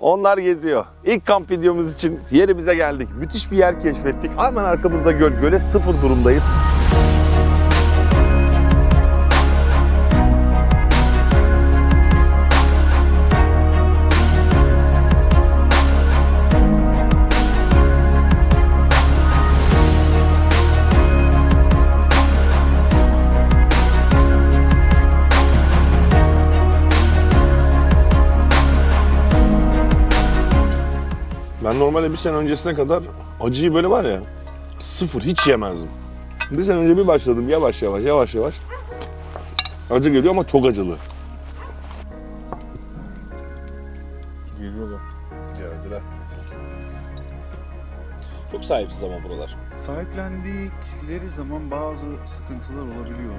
Onlar geziyor. İlk kamp videomuz için yerimize geldik. Müthiş bir yer keşfettik. Hemen arkamızda göl. Göle sıfır durumdayız. Ben normalde bir sene öncesine kadar acıyı böyle var ya sıfır hiç yemezdim. Bir sene önce bir başladım yavaş yavaş yavaş yavaş. Acı geliyor ama çok acılı. Geliyorlar. Geldiler. Çok sahipsiz ama buralar. Sahiplendikleri zaman bazı sıkıntılar olabiliyor.